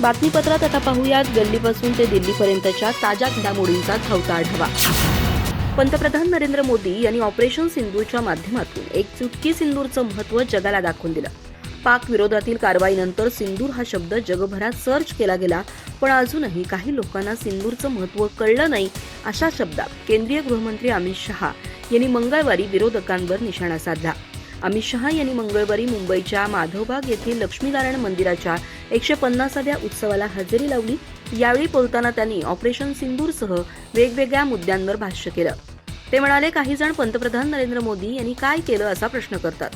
बातमीपत्रात आता पाहूयात. गल्लीपासून ते दिल्लीपर्यंतच्या ताज्या घडामोडींचा धावता आढावा. पंतप्रधान नरेंद्र मोदी यांनी ऑपरेशन सिंधूच्या माध्यमातून एक चुटकी सिंदूरचं महत्त्व जगाला दाखवून दिलं. पाक विरोधातील कारवाईनंतर सिंदूर हा शब्द जगभरात सर्च केला गेला पण अजूनही काही लोकांना सिंदूरचं महत्त्व कळलं नाही अशा शब्दात केंद्रीय गृहमंत्री अमित शहा यांनी मंगळवारी विरोधकांवर निशाणा साधला. अमित शहा यांनी मंगळवारी मुंबईच्या माधवबाग येथील लक्ष्मीनारायण मंदिराच्या एकशे पन्नासाव्या उत्सवाला हजेरी लावली. यावेळी बोलताना त्यांनी ऑपरेशन सिंदूरसह वेगवेगळ्या मुद्द्यांवर भाष्य केलं. ते म्हणाले काही जण पंतप्रधान नरेंद्र मोदी यांनी काय केलं असा प्रश्न करतात.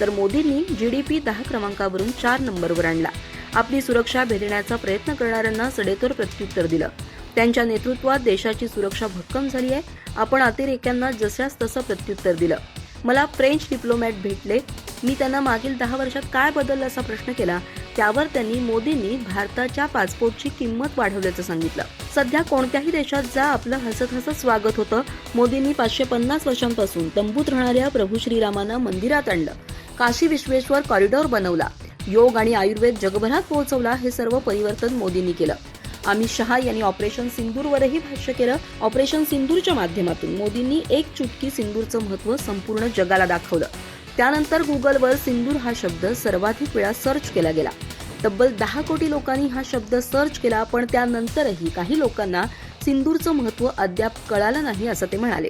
तर मोदींनी जीडीपी दहा क्रमांकावरून चार नंबरवर आणला. आपली सुरक्षा भेदण्याचा प्रयत्न करणाऱ्यांना सडेतोड प्रत्युत्तर दिलं. त्यांच्या नेतृत्वात देशाची सुरक्षा भक्कम झाली आहे. आपण अतिरेक्यांना जशास तसं प्रत्युत्तर दिलं. मला फ्रेंच डिप्लोमॅट भेटले. मी त्यांना मागील दहा वर्षात काय बदललं असा प्रश्न केला त्यावर त्यांनी मोदींनी भारताच्या पासपोर्टची किंमत वाढवल्याचं सांगितलं. सध्या कोणत्याही देशात जा आपलं हसत हसत स्वागत होतं. मोदींनी पाचशे पन्नास वर्षांपासून तंबूत राहणाऱ्या प्रभू श्रीरामांना मंदिरात आणलं. काशी विश्वेश्वर कॉरिडॉर बनवला. योग आणि आयुर्वेद जगभरात पोहोचवला हे सर्व परिवर्तन मोदींनी केलं. अमित शहा यांनी ऑपरेशन सिंदूरवरही भाष्य केलं. ऑपरेशन सिंदूरच्या माध्यमातून मोदींनी एक चुटकी सिंदूरचं महत्त्व संपूर्ण जगाला दाखवलं. त्यानंतर गुगलवर सिंदूर हा शब्द सर्वाधिक वेळा सर्च केला गेला. तब्बल दहा कोटी लोकांनी हा शब्द सर्च केला पण त्यानंतरही काही लोकांना सिंदूरचं महत्त्व अद्याप कळालं नाही असं ते म्हणाले.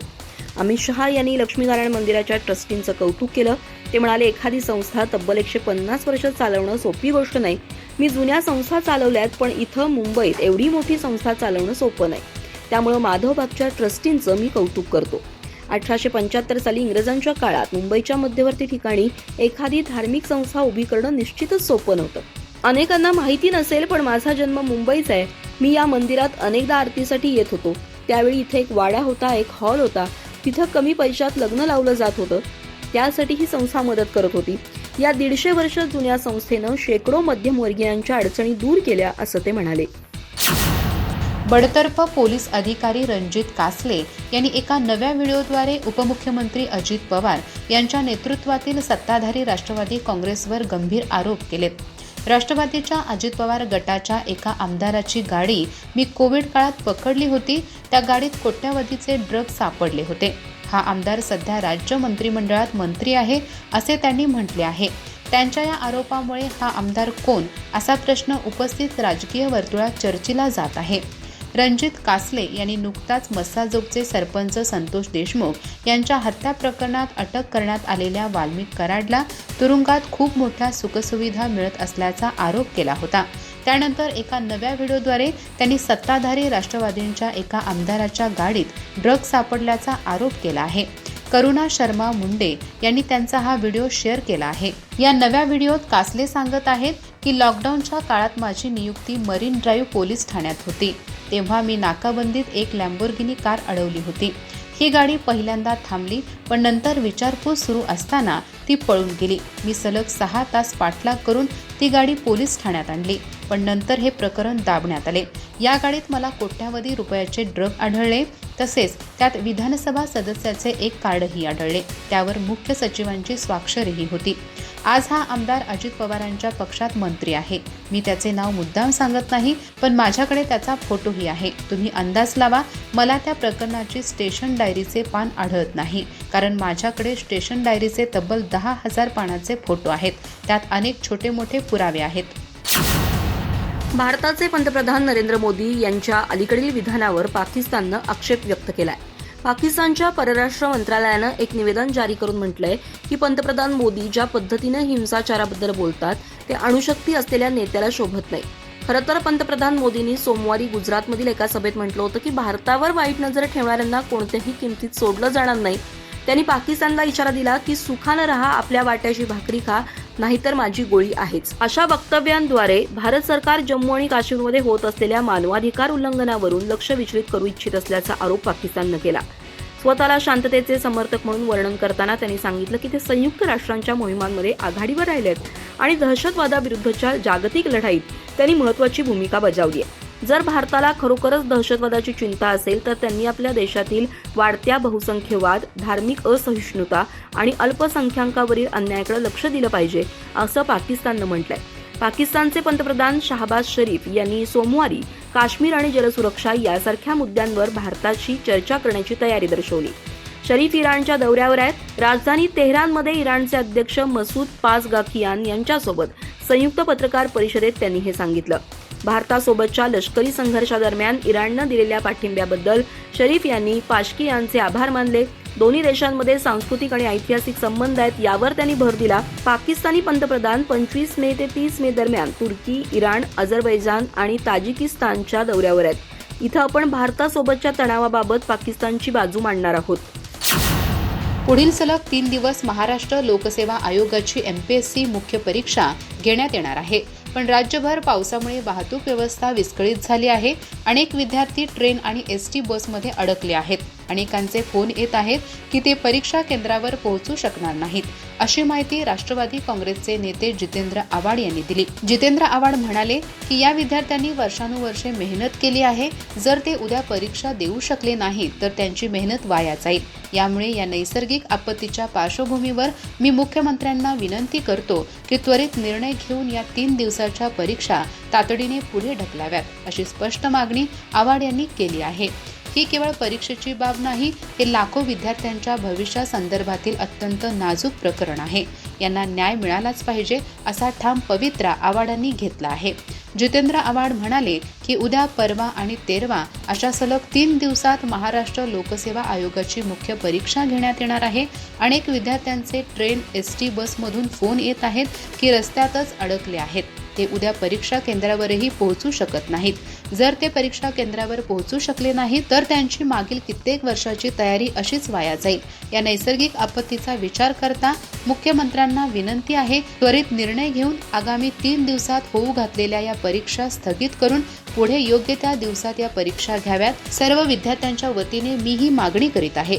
अमित शहा यांनी लक्ष्मीनारायण मंदिराच्या ट्रस्टींचं कौतुक केलं. ते म्हणाले एखादी संस्था तब्बल एकशे पन्नास वर्ष चालवणं सोपी गोष्ट नाही मी जुन्या संस्था चालवल्यात पण इथं मुंबईत एवढी मोठी संस्था चालवणं सोपं नाही. त्यामुळं माधवबागच्या ट्रस्टींचं मी कौतुक करतो. अठराशे पंच्याहत्तर साली इंग्रजांच्या काळात मुंबईच्या मध्यवर्ती ठिकाणी एखादी धार्मिक संस्था उभी करणं निश्चितच सोपं नव्हतं. अनेकांना माहिती नसेल पण माझा जन्म मुंबईचा आहे. मी या मंदिरात अनेकदा आरतीसाठी येत होतो. त्यावेळी इथे एक वाडा होता एक हॉल होता. तिथं कमी पैशात लग्न लावलं जात होतं. त्यासाठी ही संस्था मदत करत होती. या दीडशे वर्ष जुन्या संस्थेनं शेकडो मध्यमवर्गीयांच्या अडचणी दूर केल्या असं ते म्हणाले. बडतर्फ पोलीस अधिकारी रणजित कासले यांनी एका नव्या व्हिडिओद्वारे उपमुख्यमंत्री अजित पवार यांच्या नेतृत्वातील सत्ताधारी राष्ट्रवादी काँग्रेसवर गंभीर आरोप केलेत राष्ट्रवादीच्या अजित पवार गटाच्या एका आमदाराची गाडी मी कोविड काळात पकडली होती त्या गाडीत कोट्यावधीचे ड्रग सापडले होते. हा आमदार सध्या राज्य मंत्रिमंडळात मंत्री आहे असे त्यांनी म्हटले आहे. त्यांच्या या आरोपामुळे हा आमदार कोण असा प्रश्न उपस्थित राजकीय वर्तुळात चर्चेला जात आहे. रणजित कासले यांनी नुकताच मस्साजोगचे सरपंच संतोष देशमुख यांच्या हत्या प्रकरणात अटक करण्यात आलेल्या वाल्मिक कराडला तुरुंगात खूप मोठ्या सुखसुविधा मिळत असल्याचा आरोप केला होता. त्यानंतर एका नव्या व्हिडिओद्वारे त्यांनी सत्ताधारी राष्ट्रवादींच्या एका आमदाराच्या गाडीत ड्रग सापडल्याचा आरोप केला आहे. करुणा शर्मा मुंडे यांनी त्यांचा हा व्हिडिओ शेअर केला आहे. या नव्या व्हिडिओत कासले सांगत आहेत की लॉकडाऊनच्या काळात माझी नियुक्ती मरीन ड्राईव्ह पोलीस ठाण्यात होती. तेव्हा मी नाकाबंदीत एक लॅम्बोर्गिनी कार अडवली होती. ही गाडी पहिल्यांदा थांबली पण नंतर विचारपूस सुरू असताना ती पळून गेली. मी सलग सहा तास पाठलाग करून ती गाडी पोलीस ठाण्यात आणली. पण नंतर हे प्रकरण दाबण्यात आले. या गाडीत मला कोट्यावधी रुपयाचे ड्रग आढळले. तसेच त्यात विधानसभा सदस्याचे एक कार्डही आढळले. त्यावर मुख्य सचिवांची स्वाक्षरीही होती. आज हा आमदार अजित पवारांच्या पक्षात मंत्री आहे. मी त्याचे नाव मुद्दाम सांगत नाही पण माझ्याकडे त्याचा फोटोही आहे. तुम्ही अंदाज लावा मला त्या प्रकरणाची स्टेशन डायरीचे पान आढळत नाही. कारण माझ्याकडे स्टेशन डायरीचे तब्बल दहा हजार पानाचे फोटो आहेत. त्यात अनेक छोटे मोठे पुरावे आहेत. भारताचे पंतप्रधान नरेंद्र मोदी यांच्या अलीकडील विधानावर पाकिस्ताननं आक्षेप व्यक्त केलाय. पाकिस्तानच्या परराष्ट्र मंत्रालयानं एक निवेदन जारी करून म्हटलंय की पंतप्रधान मोदी ज्या पद्धतीनं हिंसाचाराबद्दल बोलतात ते अणुशक्ती असलेल्या नेत्याला शोभत नाही. खरं तर पंतप्रधान मोदींनी सोमवारी गुजरातमधील एका सभेत म्हटलं होतं की भारतावर वाईट नजर ठेवणाऱ्यांना कोणत्याही किमतीत सोडलं जाणार नाही. त्यांनी पाकिस्तानला इशारा दिला की सुखानं रहा आपल्या वाट्याची भाकरी खा नाहीतर माझी गोळी आहेच. अशा वक्तव्यांद्वारे भारत सरकार जम्मू आणि काश्मीरमध्ये होत असलेल्या मानवाधिकार उल्लंघनावरून लक्ष विचलित करू इच्छित असल्याचा आरोप पाकिस्ताननं केला. स्वतःला शांततेचे समर्थक म्हणून वर्णन करताना त्यांनी सांगितलं की ते संयुक्त राष्ट्रांच्या मोहिमांमध्ये आघाडीवर राहिलेत आणि दहशतवादाविरुद्धच्या जागतिक लढाईत त्यांनी महत्वाची भूमिका बजावली आहे. जर भारताला खरोखरच दहशतवादाची चिंता असेल तर त्यांनी आपल्या देशातील वाढत्या बहुसंख्यवाद धार्मिक असहिष्णुता आणि अल्पसंख्याकावरील अन्यायाकडे लक्ष दिलं पाहिजे असं पाकिस्ताननं म्हटलंय. पाकिस्तानचे पंतप्रधान शहाबाज शरीफ यांनी सोमवारी काश्मीर आणि जलसुरक्षा यासारख्या मुद्द्यांवर भारताशी चर्चा करण्याची तयारी दर्शवली. शरीफ इराणच्या दौऱ्यावर आहेत. राजधानी तेहरानमध्ये इराणचे अध्यक्ष मसूद पासगाकियान यांच्यासोबत संयुक्त पत्रकार परिषदेत त्यांनी हे सांगितलं. भारतासोबतच्या लष्करी संघर्षादरम्यान इराणनं दिलेल्या पाठिंब्याबद्दल शरीफ यांनी पाशकी यांचे आभार मानले. दोन्ही देशांमध्ये सांस्कृतिक आणि ऐतिहासिक संबंध आहेत यावर त्यांनी भर दिला. पाकिस्तानी पंतप्रधान पंचवीस मे ते तीस मे दरम्यान तुर्की इराण अझरबैजान आणि ताजिकिस्तानच्या दौऱ्यावर आहेत. इथं आपण भारतासोबतच्या तणावाबाबत पाकिस्तानची बाजू मांडणार आहोत. पुढील सलग तीन दिवस महाराष्ट्र लोकसेवा आयोगाची एमपीएससी मुख्य परीक्षा घेण्यात येणार आहे. पण राज्यभर पावसामुळे वाहतूक व्यवस्था विस्कळीत झाली आहे. अनेक विद्यार्थी ट्रेन आणि एस टी बसमध्ये अडकले आहेत. अनेकांचे फोन येत आहेत की ते परीक्षा केंद्रावर पोहोचू शकणार नाहीत. अशी माहिती राष्ट्रवादी काँग्रेसचे नेते जितेंद्र आव्हाड यांनी दिली. जितेंद्र आव्हाड म्हणाले की या विद्यार्थ्यांनी वर्षानुवर्षे मेहनत केली आहे. जर ते उद्या परीक्षा देऊ शकले नाही तर त्यांची मेहनत वाया जाईल. यामुळे या नैसर्गिक आपत्तीच्या पार्श्वभूमीवर मी मुख्यमंत्र्यांना विनंती करतो की त्वरित निर्णय घेऊन या तीन दिवसाच्या परीक्षा तातडीने पुढे ढकलाव्यात अशी स्पष्ट मागणी आव्हाड यांनी केली आहे. ही केवळ परीक्षेची बाब नाही हे लाखो विद्यार्थ्यांच्या भविष्यासंदर्भातील अत्यंत नाजूक प्रकरण आहे. यांना न्याय मिळालाच पाहिजे असा ठाम पवित्रा आवाडांनी घेतला आहे. जितेंद्र आव्हाड म्हणाले की उद्या परवा आणि तेरवा अशा सलग तीन दिवसात महाराष्ट्र लोकसेवा आयोगाची मुख्य परीक्षा घेण्यात येणार आहे. अनेक विद्यार्थ्यांचे ट्रेन एस टी बसमधून फोन येत आहेत की रस्त्यातच अडकले आहेत. ते उद्या परीक्षा केंद्रावरही पोहोचू शकत नाहीत. जर ते परीक्षा केंद्रावर पोहोचू शकले नाही तर त्यांची मागील कित्येक वर्षाची तयारी अशीच वाया जाईल. या नैसर्गिक आपत्तीचा विचार करता मुख्यमंत्र्यांना विनंती आहे त्वरित निर्णय घेऊन आगामी तीन दिवसात होऊ घातलेल्या या परीक्षा स्थगित करून पुढे योग्य त्या दिवसात या परीक्षा घ्याव्यात. सर्व विद्यार्थ्यांच्या वतीने मी ही मागणी करीत आहे.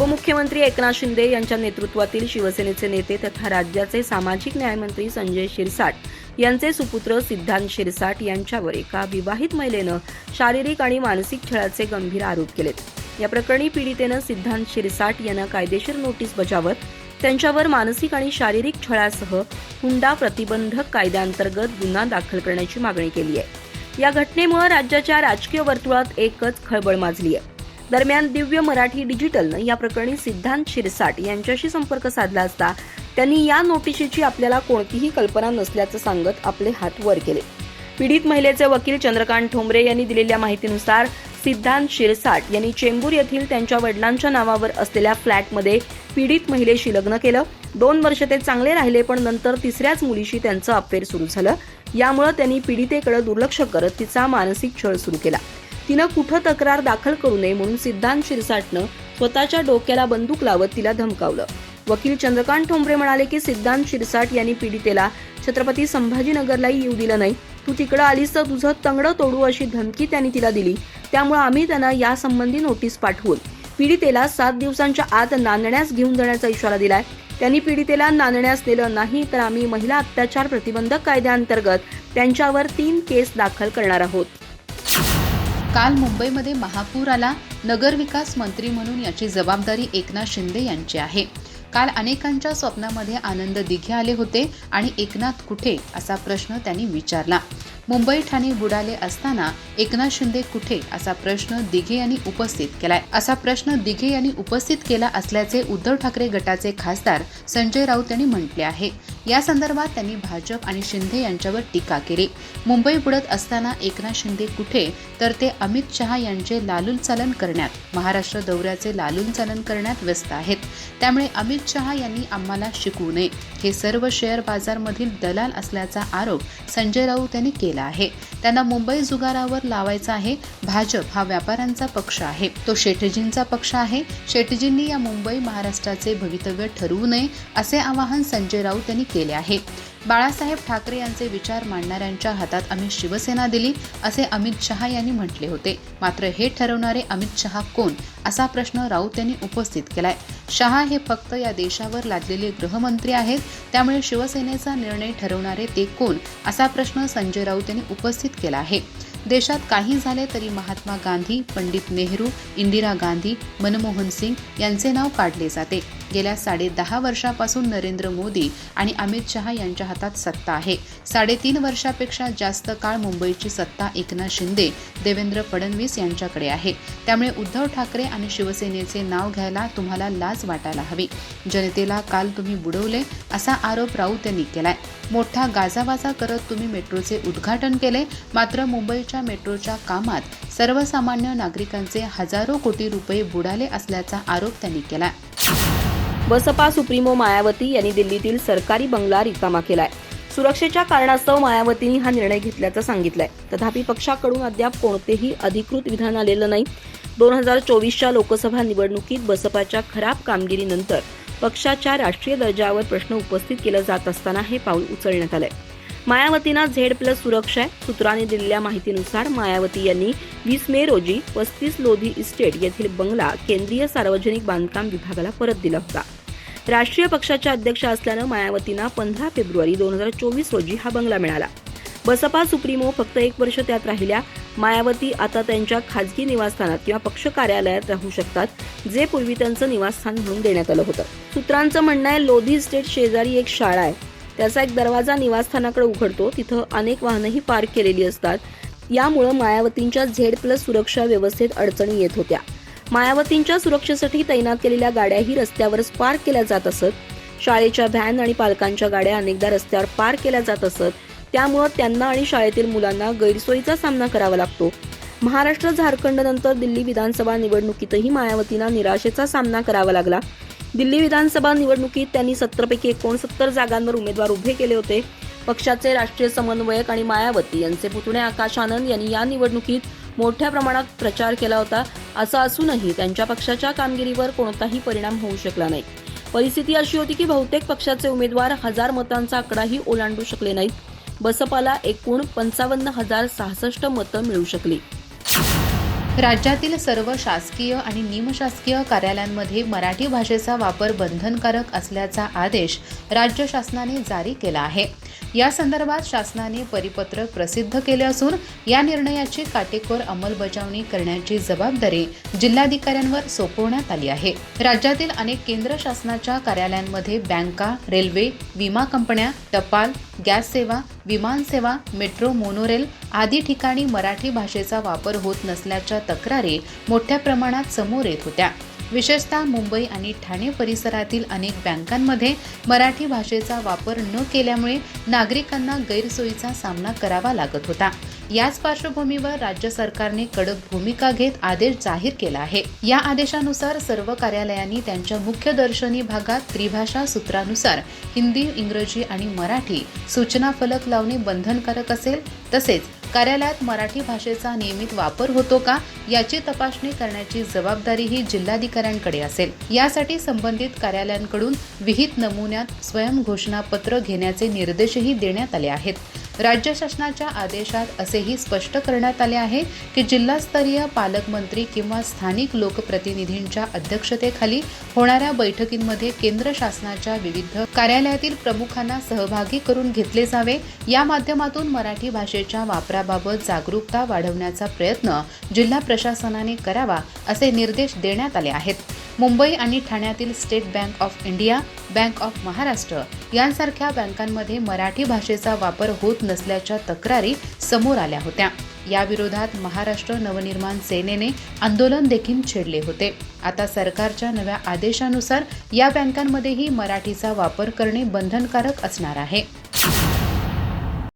उपमुख्यमंत्री एकनाथ शिंदे यांच्या नेतृत्वातील शिवसेनेचे नेते तथा राज्याचे सामाजिक न्यायमंत्री संजय शिरसाट यांचे सुपुत्र सिद्धांत शिरसाट यांच्यावर एका विवाहित महिलेनं शारीरिक आणि मानसिक छळाचे गंभीर आरोप केलेत. या प्रकरणी पीडितेनं सिद्धांत शिरसाट यांना कायदेशीर नोटीस बजावत त्यांच्यावर मानसिक आणि शारीरिक छळासह हुंडा प्रतिबंधक कायद्याअंतर्गत गुन्हा दाखल करण्याची मागणी केली आहे. या घटनेमुळे राज्याच्या राजकीय वर्तुळात एकच खळबळ माजली आहे दरम्यान दिव्य मराठी डिजिटलनं या प्रकरणी सिद्धांत शिरसाट यांच्याशी संपर्क साधला असता त्यांनी या नोटिशीची आपल्याला कोणतीही कल्पना नसल्याचं सांगत आपले हात वर केले. पीडित महिलेचे वकील चंद्रकांत ठोंबरे यांनी दिलेल्या माहितीनुसार सिद्धांत शिरसाट यांनी चेंबूर येथील त्यांच्या वडिलांच्या नावावर असलेल्या फ्लॅटमध्ये पीडित महिलेशी लग्न केलं. दोन वर्ष ते चांगले राहिले पण नंतर तिसऱ्याच मुलीशी त्यांचं अफेअर सुरू झालं. यामुळे त्यांनी पीडितेकडे दुर्लक्ष करत तिचा मानसिक छळ सुरू केला. तिनं कुठं तक्रार दाखल करू नये म्हणून सिद्धांत शिरसाटनं स्वतःच्या डोक्याला बंदूक लावत तिला धमकावलं. वकील चंद्रकांत ठोंबरे म्हणाले की सिद्धांत शिरसाट यांनी पीडितेला छत्रपती संभाजीनगरलाही येऊ दिलं नाही. तू तिकडं आलीस तर तुझं तंगडं तोडू अशी धमकी त्यांनी तिला दिली. त्यामुळे आम्ही त्यांना यासंबंधी नोटीस पाठवून पीडितेला सात दिवसांच्या आत नांदण्यास घेऊन जाण्याचा इशारा दिलाय. त्यांनी पीडितेला नांदण्यास नेलं नाही तर आम्ही महिला अत्याचार प्रतिबंधक कायद्याअंतर्गत त्यांच्यावर तीन केस दाखल करणार आहोत. काल मुंबईमध्ये महापूर आला. नगरविकास मंत्री म्हणून याची जबाबदारी एकनाथ शिंदे यांची आहे. काल अनेकांच्या स्वप्नामध्ये आनंद दिघे आले होते आणि एकनाथ कुठे असा प्रश्न त्यांनी विचारला. मुंबई ठाणे बुडाले असताना एकनाथ शिंदे कुठे असा प्रश्न दिघे यांनी उपस्थित केलाय. असा प्रश्न दिघे यांनी उपस्थित केला असल्याचे उद्धव ठाकरे गटाचे खासदार संजय राऊत यांनी म्हटले आहे. या संदर्भात त्यांनी भाजप आणि शिंदे यांच्यावर टीका केली. मुंबई बुडत असताना एकनाथ शिंदे कुठे? तर ते अमित शहा यांचे लालूलचालन करण्यात महाराष्ट्र दौऱ्याचे लालूलचालन करण्यात व्यस्त आहेत. त्यामुळे अमित शहा यांनी आम्हाला शिकवू नये. हे सर्व शेअर बाजारमधील दलाल असल्याचा आरोप संजय राऊत यांनी केला आहे. त्यांना मुंबई जुगारावर लावायचा आहे. भाजप हा व्यापाऱ्यांचा पक्ष आहे. तो शेटजींचा पक्ष आहे. शेटजींनी या मुंबई महाराष्ट्राचे भवितव्य ठरवू नये असे आवाहन संजय राऊत यांनी केले. आहे. बाळासाहेब ठाकरे यांचे विचार मांडणाऱ्यांच्या हातात आम्ही शिवसेना दिली असे अमित शहा यांनी म्हटले होते. मात्र हे ठरवणारे अमित शहा कोण असा प्रश्न राऊत यांनी उपस्थित केलाय. शहा हे फक्त या देशावर लादलेले गृहमंत्री आहेत त्यामुळे शिवसेनेचा निर्णय ठरवणारे ते कोण असा प्रश्न संजय राऊत यांनी उपस्थित केला आहे. देशात काही झाले तरी महात्मा गांधी पंडित नेहरू इंदिरा गांधी मनमोहन सिंग यांचे नाव काढले जाते. गेल्या साडे दहा वर्षापासून नरेंद्र मोदी आणि अमित शहा यांच्या हातात सत्ता आहे. साडेतीन वर्षापेक्षा जास्त काळ मुंबईची सत्ता एकनाथ शिंदे देवेंद्र फडणवीस यांच्याकडे आहे. त्यामुळे उद्धव ठाकरे आणि शिवसेनेचे नाव घ्यायला तुम्हाला लाज वाटायला हवी. जनतेला काल तुम्ही बुडवले असा आरोप राऊत यांनी केलाय. मोठा गाजावाजा करत तुम्ही मेट्रोचे उद्घाटन केले. मात्र मुंबईच्या मेट्रोच्या कामात सर्वसामान्य नागरिकांचे हजारो कोटी रुपये बुडाले असल्याचा आरोप त्यांनी केला. बसपा सुप्रीमो मायावती यांनी दिल्लीतील सरकारी बंगला रिकामा केलाय. सुरक्षेच्या कारणास्तव मायावतींनी हा निर्णय घेतल्याचं सांगितलंय. तथापि पक्षाकडून अद्याप कोणतेही अधिकृत विधान आलेलं नाही. दोन हजार चोवीसच्या लोकसभा निवडणुकीत बसपाच्या खराब कामगिरीनंतर पक्षाच्या राष्ट्रीय दर्जावर प्रश्न उपस्थित केला जात असताना हे पाऊल उचलण्यात आलंय. मायावतींना झेड प्लस सुरक्षा आहे सूत्रांनी दिलेल्या माहितीनुसार मायावती यांनी वीस मे रोजी पस्तीस लोधी इस्टेट येथील बंगला केंद्रीय सार्वजनिक बांधकाम विभागाला परत दिला होता. राष्ट्रीय पक्षाच्या अध्यक्ष असल्यानं मायावतींना पंधरा फेब्रुवारी दोन हजार चोवीस रोजी हा बंगला मिळाला. बसपा सुप्रीमो फक्त एक वर्ष त्यात राहिल्या. मायावती आता त्यांच्या खाजगी निवासस्थानात किंवा पक्ष कार्यालयात राहू शकतात जे पूर्वी त्यांचं निवासस्थान म्हणून देण्यात आलं होतं. सूत्रांचं म्हणणं आहे लोधी स्टेट शेजारी एक शाळा आहे. त्याचा एक दरवाजा निवासस्थानाकडे उघडतो. तिथं अनेक वाहनंही पार्क केलेली असतात. यामुळं मायावतींच्या झेड प्लस सुरक्षा व्यवस्थेत अडचणी येत होत्या. मायावतींच्या सुरक्षेसाठी तैनात केलेल्या गाड्याही रस्त्यावरच पार्क केल्या जात असत. शाळेच्या व्हॅन आणि पालकांच्या गाड्या अनेकदा रस्त्यावर पार्क केल्या जात असत. त्यामुळं त्यांना आणि शाळेतील मुलांना गैरसोयीचा सामना करावा लागतो. महाराष्ट्र झारखंड नंतर दिल्ली विधानसभा निवडणुकीतही मायावतींना निराशेचा सामना करावा लागला. दिल्ली विधानसभा निवडणुकीत त्यांनी सत्तरपैकी एकोणसत्तर जागांवर उमेदवार उभे केले होते. पक्षाचे राष्ट्रीय समन्वयक आणि मायावती यांचे पुतणे आकाश आनंद यांनी या निवडणुकीत मोठ्या प्रमाणात प्रचार केला होता असं असूनही त्यांच्या पक्षाच्या कामगिरीवर कोणताही परिणाम होऊ शकला नाही. परिस्थिती अशी होती की बहुतेक पक्षाचे उमेदवार हजार मतांचा आकडाही ओलांडू शकले नाहीत. बसपाला एकूण पंचावन्न हजार सहासष्ट मतं मिळू शकली. राज्यातील सर्व शासकीय आणि निमशासकीय कार्यालयांमध्ये मराठी भाषेचा वापर बंधनकारक असल्याचा आदेश राज्य शासनाने जारी केला आहे. या संदर्भात शासनाने परिपत्रक प्रसिद्ध केले असून या निर्णयाची काटेकोर अंमलबजावणी करण्याची जबाबदारी जिल्हाधिकाऱ्यांवर सोपवण्यात आली आहे. राज्यातील अनेक केंद्र शासनाच्या कार्यालयांमध्ये बँका रेल्वे विमा कंपन्या टपाल गॅस सेवा विमानसेवा मेट्रो मोनोरेल आदी ठिकाणी मराठी भाषेचा वापर होत नसल्याच्या तक्रारी मोठ्या प्रमाणात समोर येत होत्या. विशेषतः मुंबई आणि ठाणे परिसरातील अनेक बँकांमध्ये मराठी भाषेचा वापर न केल्यामुळे नागरिकांना गैरसोयीचा सामना करावा लागत होता. याच पार्श्वभूमीवर राज्य सरकारने कडक भूमिका घेत आदेश जाहीर केला आहे. या आदेशानुसार सर्व कार्यालयांनी त्यांच्या मुख्य दर्शनी भागात त्रिभाषा सूत्रानुसार हिंदी इंग्रजी आणि मराठी सूचना फलक लावणे बंधनकारक असेल तसेच कार्यालयात मराठी भाषेचा नियमित वापर होतो का याची तपासणी करण्याची जबाबदारीही जिल्हाधिकाऱ्यांकडे असेल. यासाठी संबंधित कार्यालयांकडून विहित नमुन्यात स्वयंघोषणापत्र घेण्याचे निर्देशही देण्यात आले आहेत. राज्य शासनाच्या आदेशात असेही स्पष्ट करण्यात आले आहे की जिल्हास्तरीय पालकमंत्री किंवा स्थानिक लोकप्रतिनिधींच्या अध्यक्षतेखाली होणाऱ्या बैठकींमध्ये केंद्र शासनाच्या विविध कार्यालयातील प्रमुखांना सहभागी करून घेतले जावे. या माध्यमातून मराठी भाषेच्या वापराबाबत जागरूकता वाढवण्याचा प्रयत्न जिल्हा प्रशासनाने करावा असे निर्देश देण्यात आले आहेत. मुंबई आणि ठाण्यातील state bank of India bank of Maharashtra यांसारख्या बँकांमध्ये मराठी भाषेचा वापर होत नसल्याच्या तक्रारी समोर आल्या होत्या. याविरोधात महाराष्ट्र नवनिर्माण सेनेने आंदोलन देखील छेडले होते. आता सरकारच्या नव्या आदेशानुसार या बँकांमध्येही मराठीचा वापर करणे बंधनकारक असणार आहे.